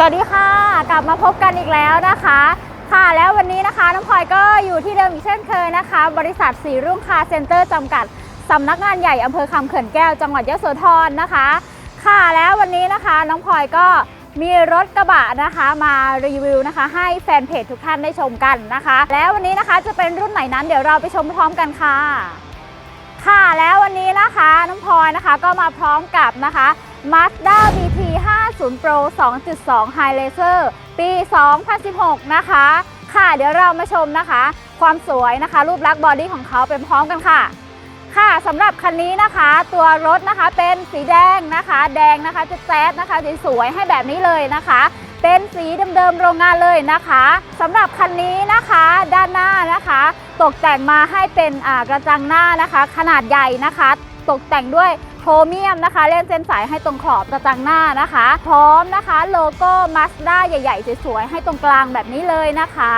สวัสดีค่ะ กลับมาพบกันอีกแล้วนะคะ ค่ะแล้ววันนี้นะคะน้องพลอยก็อยู่ที่เดิมอีกเช่นเคยนะคะ บริษัทสีรุ่งคาร์เซ็นเตอร์จำกัดสำนักงานใหญ่อำเภอคำเขื่อนแก้วจังหวัดยะโสธรนะคะ ค่ะแล้ววันนี้นะคะน้องพลอยก็มีรถกระบะนะคะมารีวิวนะคะ ให้แฟนเพจทุกท่านได้ชมกันนะคะ แล้ววันนี้นะคะจะเป็นรุ่นไหนนั้นเดี๋ยวเราไปชมพร้อมกันค่ะ ค่ะแล้ววันนี้นะคะน้องพลอยนะคะก็มาพร้อมกับนะคะ Mazda BT 50 Pro 2.2 High Laser ปี 2016 นะคะ ค่ะเดี๋ยวเรามาชมนะคะ ความสวยนะคะ รูปลักษณ์บอดี้ของเขาเป็นพร้อมกันค่ะ ค่ะสำหรับคันนี้นะคะ ตัวรถนะคะเป็นสีแดงนะคะ แดงนะคะจะแจ๊ดนะคะสวยๆให้แบบนี้เลยนะคะ เป็นสีเดิมๆโรงงานเลยนะคะสำหรับคันนี้นะคะด้านหน้านะคะ ตกแต่งมาให้เป็นกระจังหน้านะคะ ขนาดใหญ่นะคะ ตกแต่งด้วย รเมียมนะคะเล่นเส้นสายให้ตรงขอบกระจังหน้านะคะ พร้อมนะคะโลโก้มาสด้าใหญ่ๆสวยๆให้ตรงกลางแบบนี้เลยนะคะ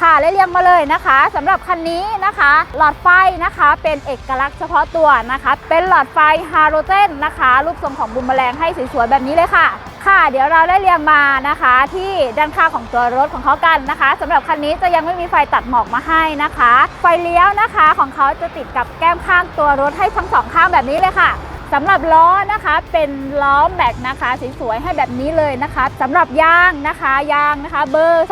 ค่ะและเรียงมาเลยนะคะสำหรับคันนี้นะคะ หลอดไฟนะคะเป็นเอกลักษณ์เฉพาะตัวนะคะ เป็นหลอดไฟฮาโลเจนนะคะ รูปทรงของบุมแมลงให้สวยๆแบบนี้เลยค่ะค่ะเดี๋ยวเราได้เรียงมานะคะ ที่ด้านข้างของตัวรถของเขากันนะคะสำหรับคันนี้จะยังไม่มีไฟตัดหมอกมาให้นะคะ ไฟเลี้ยวนะคะของเขาจะติดกับแก้มข้างตัวรถให้ทั้งสองข้างแบบนี้เลยค่ะ สำหรับล้อนะคะเป็นล้อแม็กนะคะสวยๆให้แบบนี้เลยนะคะสำหรับยางนะคะยางนะคะเบอร์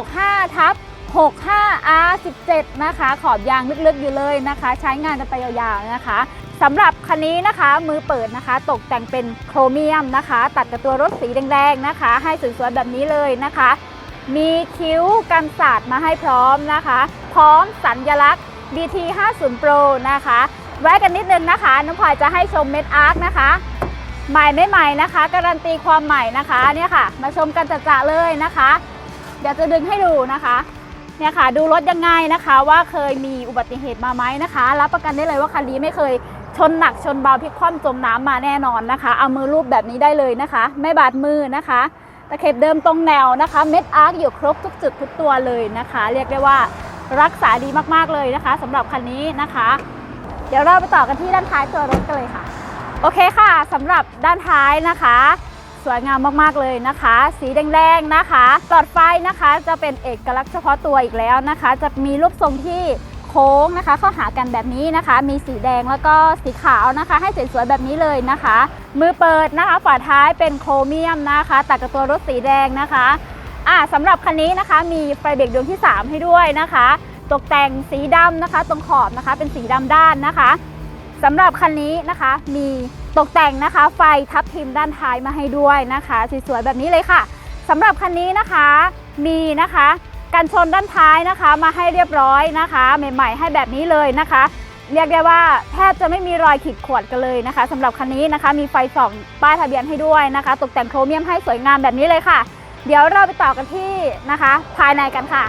265ทับ 65R17 นะคะ ขอบยางลึกๆอยู่เลยนะคะ ใช้งานกันไปยาวๆนะคะสำหรับคันนี้นะคะมือเปิดนะคะ ตกแต่งเป็นโครเมียมนะคะ ตัดกับตัวรถสีแดงๆนะคะ ให้สวยๆแบบนี้เลยนะคะ มีคิ้วกันสาดมาให้พร้อมนะคะ พร้อมสัญลักษณ์ BT 50 Pro นะคะ แวะกันนิดนึงนะคะ น้องพลอยจะให้ชมเม็ดอาร์คนะคะ ใหม่ไม่ใหม่นะคะ การันตีความใหม่นะคะเนี่ยค่ะ มาชมกันจะๆเลยนะคะ เดี๋ยวจะดึงให้ดูนะคะเนี่ยค่ะ ดูรถยังไงนะคะ ว่าเคยมีอุบัติเหตุมาไหมนะคะรับประกันได้เลยว่าคันนี้ไม่เคยชนหนักชนเบาพลิกคว่ำจมน้ำมาแน่นอนนะคะ เอามือรูปแบบนี้ได้เลยนะคะ ไม่บาดมือนะคะตะเข็บเดิมตรงแนวนะคะ เม็ดอาร์คอยู่ครบทุกจุดทุกตัวเลยนะคะ เรียกได้ว่ารักษาดีมากๆเลยนะคะสำหรับคันนี้นะคะ เดี๋ยวเราไปต่อกันที่ด้านท้ายตัวรถกันเลยค่ะ โอเคค่ะสำหรับด้านท้ายนะคะ สวยงามมากๆเลยนะคะ สีแดงๆนะคะหลอดไฟนะคะจะเป็นเอกลักษณ์เฉพาะตัวอีกแล้วนะคะ จะมีรูปทรงที่โค้งนะคะ เข้าหากันแบบนี้นะคะ มีสีแดงแล้วก็สีขาวนะคะ ให้สวยๆแบบนี้เลยนะคะ มือเปิดนะคะฝาท้ายเป็นโครเมียมนะคะตัดกับตัวรถสีแดงนะคะอ่าสำหรับคันนี้นะคะมีไฟเบรกดวงที่ 3 ให้ด้วยนะคะ ตกแต่งสีดำนะคะ ตรงขอบนะคะ เป็นสีดำด้านนะคะสำหรับคันนี้นะคะมีตกแต่งนะคะ ไฟทับทิมด้านท้ายมาให้ด้วยนะคะสวยๆแบบนี้เลยค่ะสำหรับคันนี้นะคะมีนะคะกันชนด้านท้ายนะคะ มาให้เรียบร้อยนะคะ ใหม่ ๆ ให้แบบนี้เลยนะคะ เรียกได้ว่าแทบจะไม่มีรอยขีดข่วนกันเลยนะคะสำหรับคันนี้นะคะ มีไฟส่องป้ายทะเบียนให้ด้วยนะคะ ตกแต่งโครเมียมให้สวยงามแบบนี้เลยค่ะ เดี๋ยวเราไปต่อกันที่นะคะ ภายในกันค่ะ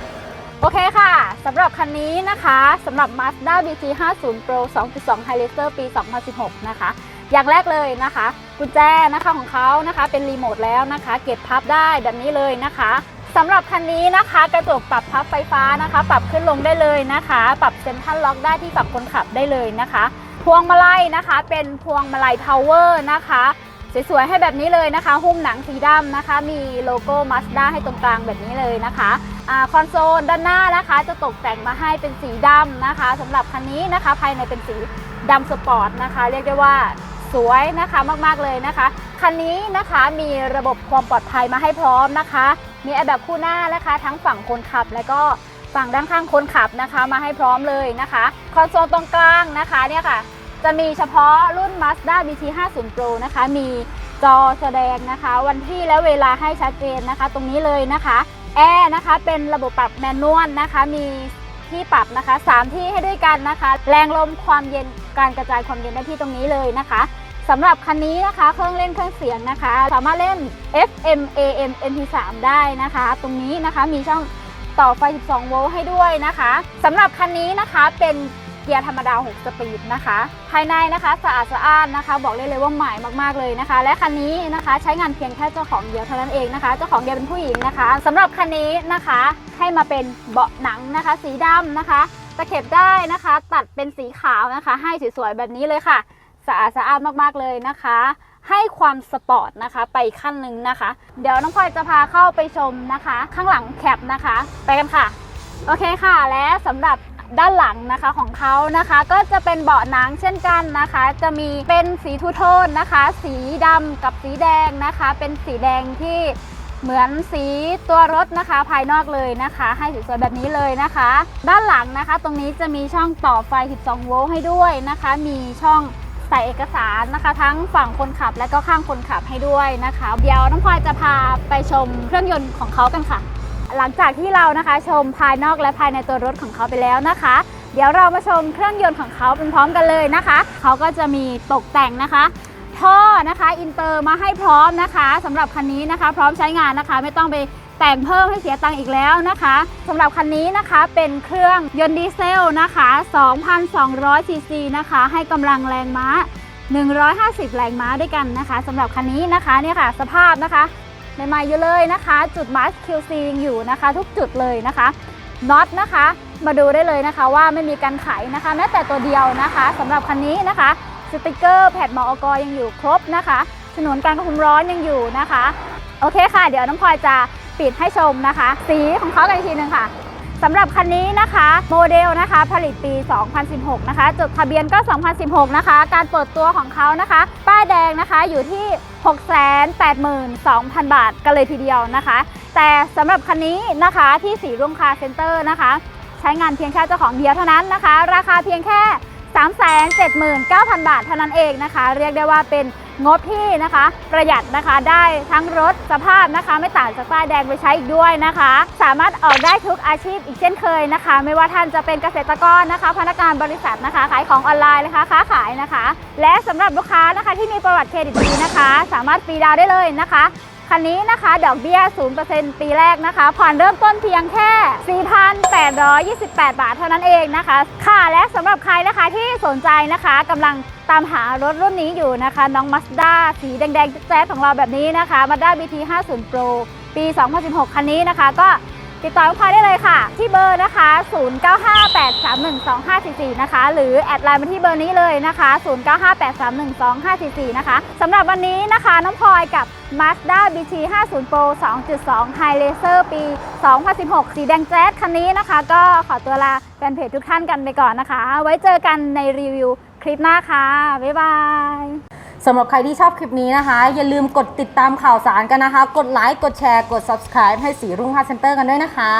โอเคค่ะ สำหรับคันนี้นะคะสำหรับ Mazda BT 50 Pro 2.2 High Laser ปี 2016 นะคะ อย่างแรกเลยนะคะ กุญแจนะคะของเขานะคะเป็นรีโมทแล้วนะคะ เก็บพับได้แบบนี้เลยนะคะสำหรับคันนี้นะคะกระจกปรับพับไฟฟ้านะคะ ปรับขึ้นลงได้เลยนะคะ ปรับเซ็นทรัลล็อกได้ที่ฝั่งคนขับได้เลยนะคะ พวงมาลัยนะคะ เป็นพวงมาลัย Power นะคะ สวยๆ ให้แบบนี้เลยนะคะ หุ้มหนังสีดำนะคะ มีโลโก้ Mazda ให้ตรงกลางแบบนี้เลยนะคะอคอนโซลด้านหน้านะคะจะตกแต่งมาให้เป็นสีดำนะคะสำหรับคันนี้นะคะ ภายในเป็นสีดำสปอร์ตนะคะ เรียกได้ว่าสวยนะคะมากๆเลยนะคะ คันนี้นะคะมีระบบความปลอดภัยมาให้พร้อมนะคะ มีแอร์แบบคู่หน้านะคะ ทั้งฝั่งคนขับและก็ฝั่งด้านข้างคนขับนะคะ มาให้พร้อมเลยนะคะ คอนโซลตรงกลางนะคะเนี่ยค่ะ จะมีเฉพาะรุ่น Mazda BT 50 Pro นะคะ มีจอแสดงนะคะ วันที่และเวลาให้ชัดเจนนะคะ ตรงนี้เลยนะคะแอร์นะคะเป็นระบบปรับแมนนวลนะคะ มีที่ปรับนะคะ 3 ที่ให้ด้วยกันนะคะ แรงลมความเย็นการกระจายความเย็นได้ที่ตรงนี้เลยนะคะสำหรับคันนี้นะคะ เครื่องเล่นเครื่องเสียงนะคะ สามารถเล่น FM AM MP3 ได้นะคะ ตรงนี้นะคะมีช่องต่อไฟ 12 โวลต์ให้ด้วยนะคะสำหรับคันนี้นะคะเป็น เกียร์ธรรมดา 6 สปีดนะคะ ภายในนะคะสะอาดสะอ้านนะคะ บอกเลยเลยว่าใหม่มากๆเลยนะคะ และคันนี้นะคะใช้งานเพียงแค่เจ้าของเดียวเท่านั้นเองนะคะ เจ้าของเดียวเป็นผู้หญิงนะคะสำหรับคันนี้นะคะให้มาเป็นเบาะหนังนะคะ สีดำนะคะตะเข็บได้นะคะ ตัดเป็นสีขาวนะคะ ให้สวยๆแบบนี้เลยค่ะสะอาดสะอ้านมากๆเลยนะคะ ให้ความสปอร์ตนะคะไปอีกขั้นหนึ่งนะคะ เดี๋ยวน้องพลอยจะพาเข้าไปชมนะคะ ข้างหลังแคปนะคะ ไปกันค่ะ โอเคค่ะ และสำหรับ ด้านหลังนะคะของเขานะคะ ก็จะเป็นเบาะหนังเช่นกันนะคะ จะมีเป็นสีทูโทนนะคะ สีดำกับสีแดงนะคะ เป็นสีแดงที่เหมือนสีตัวรถนะคะ ภายนอกเลยนะคะ ให้สวยๆแบบนี้เลยนะคะ ด้านหลังนะคะ ตรงนี้จะมีช่องต่อไฟ 12 โวลต์ให้ด้วยนะคะ มีช่องใส่เอกสารนะคะ ทั้งฝั่งคนขับและก็ข้างคนขับให้ด้วยนะคะ เดี๋ยวน้องพลอยจะพาไปชมเครื่องยนต์ของเขากันค่ะ หลังจากที่เรานะคะชมภายนอกและภายในตัวรถของเขาไปแล้วนะคะ เดี๋ยวเรามาชมเครื่องยนต์ของเขาเป็นพร้อมกันเลยนะคะ เขาก็จะมีตกแต่งนะคะ ท่อนะคะอินเตอร์มาให้พร้อมนะคะสำหรับคันนี้นะคะ พร้อมใช้งานนะคะ ไม่ต้องไปแต่งเพิ่มให้เสียตังค์อีกแล้วนะคะสำหรับคันนี้นะคะเป็นเครื่องยนต์ดีเซลนะคะ2,200ซีซีนะคะ ให้กำลังแรงม้า 150 แรงม้าด้วยกันนะคะสำหรับคันนี้นะคะเนี่ยค่ะ สภาพนะคะ ใหม่ๆอยู่เลยนะคะ จุดมาส QC ยังอยู่นะคะ ทุกจุดเลยนะคะน็อตนะคะมาดูได้เลยนะคะว่าไม่มีการไขนะคะ แม้แต่ตัวเดียวนะคะสำหรับคันนี้นะคะสติกเกอร์แผ่นมอกอยังอยู่ครบนะคะฉนวนการควบคุมร้อนยังอยู่นะคะ โอเคค่ะ เดี๋ยวน้องพลอยจะปิดให้ชมนะคะ สีของเขากันอีกทีหนึ่งค่ะ สำหรับคันนี้นะคะโมเดลนะคะผลิตปี 2016 นะคะ จดทะเบียนก็ 2016 นะคะ การเปิดตัวของเขานะคะ ป้ายแดงนะคะอยู่ที่ 682,000 บาทกันเลยทีเดียวนะคะ แต่สำหรับคันนี้นะคะที่สีรุ่งคาเซ็นเตอร์นะคะ ใช้งานเพียงแค่เจ้าของเดียวเท่านั้นนะคะ ราคาเพียงแค่ 379,000 บาทเท่านั้นเองนะคะ เรียกได้ว่าเป็นงบที่นะคะ ประหยัดนะคะได้ทั้งรถสภาพนะคะ ไม่ต่างจากป้ายแดงไปใช้อีกด้วยนะคะ สามารถออกได้ทุกอาชีพอีกเช่นเคยนะคะ ไม่ว่าท่านจะเป็นเกษตรกรนะคะ พนักงานบริษัทนะคะ ขายของออนไลน์นะคะค้าขายนะคะ และสำหรับลูกค้านะคะที่มีประวัติเครดิตดีนะคะ สามารถฟรีดาวได้เลยนะคะ คันนี้นะคะ ดอกเบี้ย 0%ปีแรกนะคะ ผ่อนเริ่มต้นเพียงแค่ 4,828 บาทเท่านั้นเองนะคะ ค่ะ และสำหรับใครนะคะที่สนใจนะคะกำลังตามหารถรุ่นนี้อยู่นะคะ น้อง Mazda สีแดงๆแจ๊ดของเราแบบนี้นะคะ Mazda BT 50 Pro ปี 2016 คันนี้นะคะก็ ติดต่อลูกค้าได้เลยค่ะ ที่เบอร์นะคะ 0958312544 นะคะ หรือแอดไลน์มาที่เบอร์นี้เลยนะคะ 0958312544 นะคะสำหรับวันนี้นะคะ น้องพลอยกับ Mazda BT 50 Pro 2.2 High Racer ปี 2016 สีแดงแจ๊ดคันนี้นะคะ ก็ขอตัวลาแฟนเพจทุกท่านกันไปก่อนนะคะ ไว้เจอกันในรีวิวคลิปหน้าค่ะ บ๊ายบาย สำหรับใครที่ชอบคลิปนี้นะคะ อย่าลืมกดติดตามข่าวสารกันนะคะ กดไลค์กดแชร์กด subscribe ให้สีรุ่ง5 Center กันด้วยนะคะ